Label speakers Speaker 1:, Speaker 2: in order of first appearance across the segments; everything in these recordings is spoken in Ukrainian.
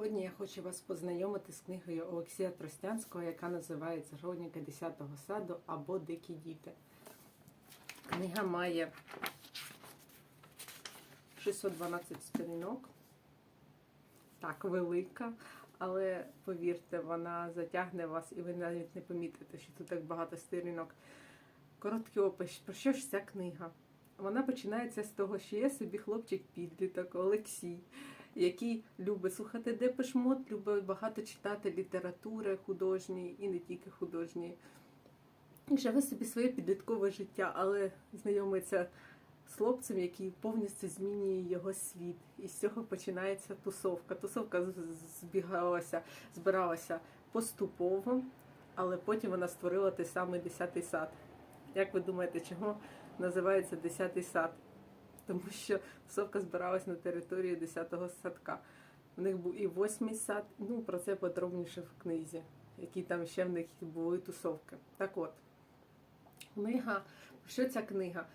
Speaker 1: Сьогодні я хочу вас познайомити з книгою Олексія Тростянського, яка називається Жодніка 10-го саду або Дикі діти. Книга має 612 сторінок. Так, велика, але повірте, вона затягне вас і ви навіть не помітите, що тут так багато сторінок. Короткий опис. Про що ж ця книга? Вона починається з того, що є собі хлопчик-підліток Олексій, який любить слухати Депешмот, любить багато читати літератури художньої і не тільки художньої. Живе собі своє підліткове життя, але знайомиться з хлопцем, який повністю змінює його світ. І з цього починається тусовка. Тусовка збігалася, збиралася поступово, але потім вона створила той самий десятий сад. Як ви думаєте, чого називається десятий сад? Тому що тусовка збиралась на території 10-го садка. У них був і восьмий сад, ну про це подробніше в книзі, які там ще в них були тусовки. Так от, книга, що ця книга?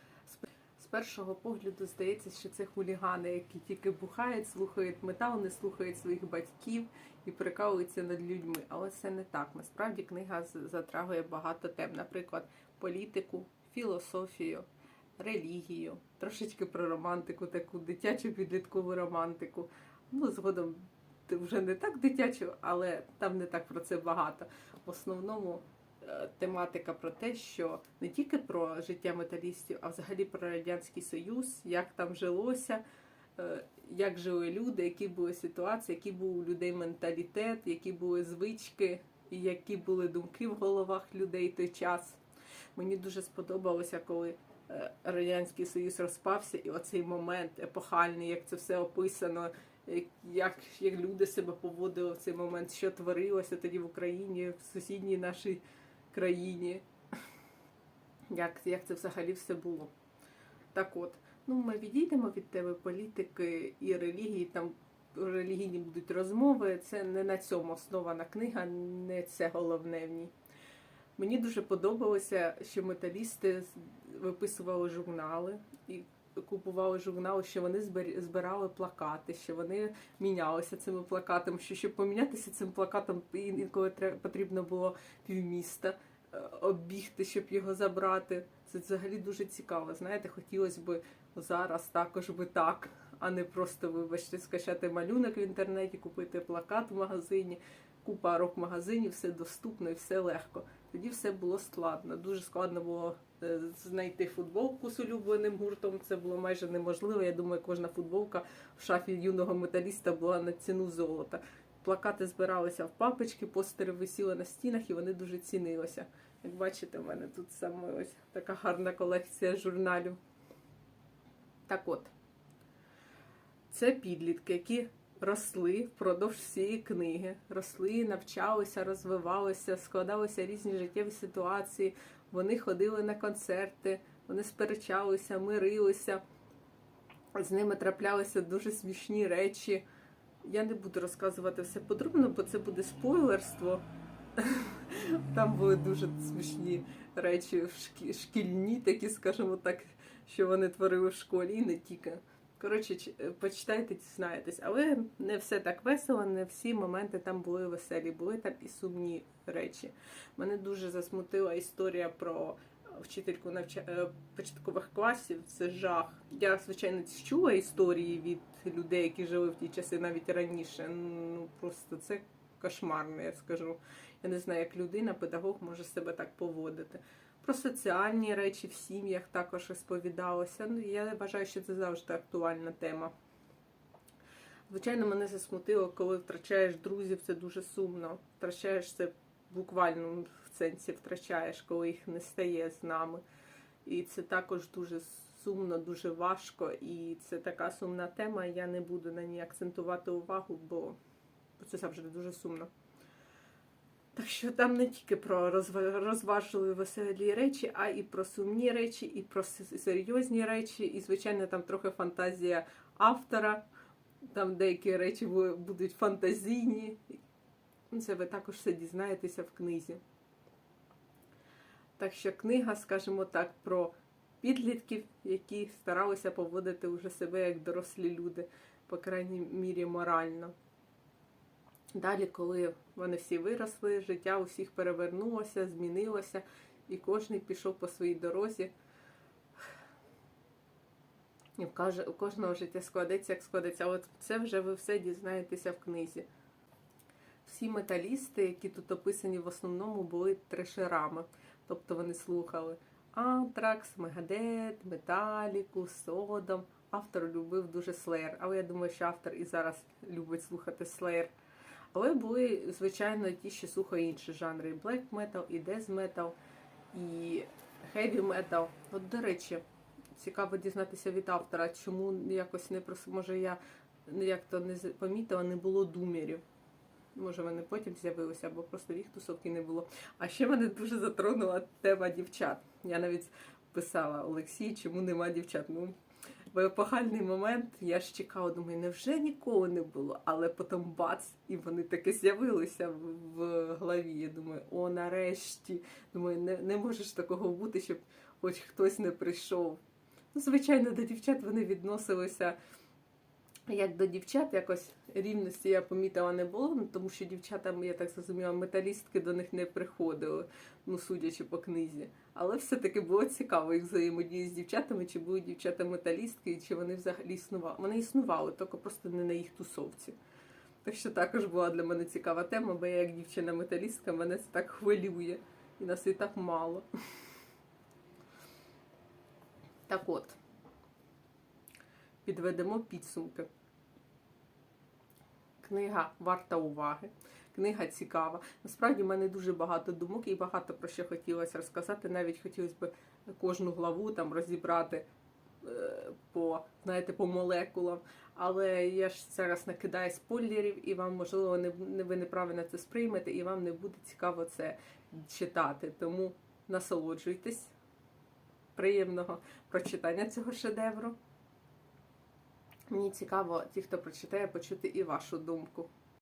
Speaker 1: З першого погляду здається, що це хулігани, які тільки бухають, слухають метал, не слухають своїх батьків і прикалуються над людьми. Але це не так. Насправді книга затрагує багато тем, наприклад, політику, філософію, релігію, трошечки про романтику, таку дитячу підліткову романтику. Ну, згодом вже не так дитячу, але там не так про це багато. В основному е, тематика про те, що не тільки про життя металістів, а взагалі про Радянський Союз, як там жилося, е, як жили люди, які були ситуації, який був у людей менталітет, які були звички, які були думки в головах людей той час. Мені дуже сподобалося, коли Радянський Союз розпався, і оцей момент епохальний, як це все описано, як, як, як люди себе поводили в цей момент, що творилося тоді в Україні, в сусідній нашій країні. Як, як це взагалі все було. Так от, ну ми відійдемо від теми політики і релігії, там релігійні будуть розмови. Це не на цьому основана книга, не це головне в ній. Мені дуже подобалося, що металісти виписували журнали і купували журнали, що вони збирали плакати, що вони мінялися цими плакатами. Що щоб помінятися цим плакатом, інколи потрібно було півміста е, оббігти, щоб його забрати. Це взагалі дуже цікаво. Знаєте, хотілося б зараз також би так, а не просто, вибачте, скачати малюнок в інтернеті, купити плакат в магазині, купа рок-магазинів, все доступно і все легко. Тоді все було складно. Дуже складно було е, знайти футболку з улюбленим гуртом. Це було майже неможливо. Я думаю, кожна футболка в шафі юного металіста була на ціну золота. Плакати збиралися в папочки, постери висіли на стінах і вони дуже цінилися. Як бачите, в мене тут саме ось така гарна колекція журналів. Так от, це підлітки, які росли впродовж всієї книги, росли, навчалися, розвивалися, складалися різні життєві ситуації. Вони ходили на концерти, вони сперечалися, мирилися. З ними траплялися дуже смішні речі. Я не буду розказувати все подробно, бо це буде спойлерство. Там були дуже смішні речі шкільні, такі, скажімо так, що вони творили в школі, і не тільки. Коротше, е, почитайте, дізнаєтесь. Але не все так весело, не всі моменти там були веселі, були там і сумні речі. Мене дуже засмутила історія про вчительку навча... е, початкових класів. Це жах. Я, звичайно, чула історії від людей, які жили в ті часи навіть раніше. Ну просто це кошмарно, я скажу. Я не знаю, як людина, педагог може себе так поводити. Про соціальні речі в сім'ях також розповідалося. Ну, я вважаю, що це завжди актуальна тема. Звичайно, мене засмутило, коли втрачаєш друзів, це дуже сумно. Втрачаєш це буквально в сенсі втрачаєш, коли їх не стає з нами. І це також дуже сумно, дуже важко. І це така сумна тема. Я не буду на ній акцентувати увагу, бо бо це завжди дуже сумно. Так що там не тільки про розважливі веселі речі, а і про сумні речі, і про серйозні речі, і, звичайно, там трохи фантазія автора. Там деякі речі будуть фантазійні. Ну, Це ви також все дізнаєтеся в книзі. Так що книга, скажімо так, про підлітків, які старалися поводити уже себе як дорослі люди, по крайній мірі морально. Далі, коли вони всі виросли, життя усіх перевернулося, змінилося, і кожен пішов по своїй дорозі. І у кожного життя складеться, як складеться. От це вже ви все дізнаєтеся в книзі. Всі металісти, які тут описані в основному, були трешерами. Тобто вони слухали Антракс, Мегадет, Металіку, Содом. Автор любив дуже Слеєр. Але я думаю, що автор і зараз любить слухати Слеєр. Але були, звичайно, ті, що слухають інші жанри: Black Metal, і Death Metal, і Heavy Metal. От, до речі, цікаво дізнатися від автора, чому якось не прос... може я як то не помітила, не було думерів. Може, вони потім з'явилися, або просто їх тусовки не було. А ще мене дуже затронула тема дівчат. Я навіть писала Олексій, чому нема дівчат. Ну, в епохальний момент я ж чекала, думаю, невже ніколи не було? Але потім бац, і вони таки з'явилися в, в голові. Я думаю, о, нарешті. Думаю, не, не може такого бути, щоб хоч хтось не прийшов. Ну, звичайно, до дівчат вони відносилися як до дівчат, якось рівності я помітила не було, ну, тому що дівчата, я так зрозуміла, металістки до них не приходили, ну судячи по книзі. Але все-таки було цікаво їх взаємодії з дівчатами, чи були дівчата металістки, і чи вони взагалі існували. Вони існували, тільки просто не на їх тусовці. Так що також була для мене цікава тема, бо я як дівчина-металістка, мене це так хвилює. І нас і так мало. Так от, підведемо підсумки. Книга варта уваги. Книга цікава. Насправді в мене дуже багато думок і багато про що хотілося розказати. Навіть хотілося б кожну главу там розібрати е, по, знаєте, по молекулам. Але я ж зараз накидаю спойлерів, і вам, можливо, не, не ви неправильно це сприймете, і вам не буде цікаво це читати. Тому насолоджуйтесь приємного прочитання цього шедевру. Мені цікаво, ті, хто прочитає, почути і вашу думку.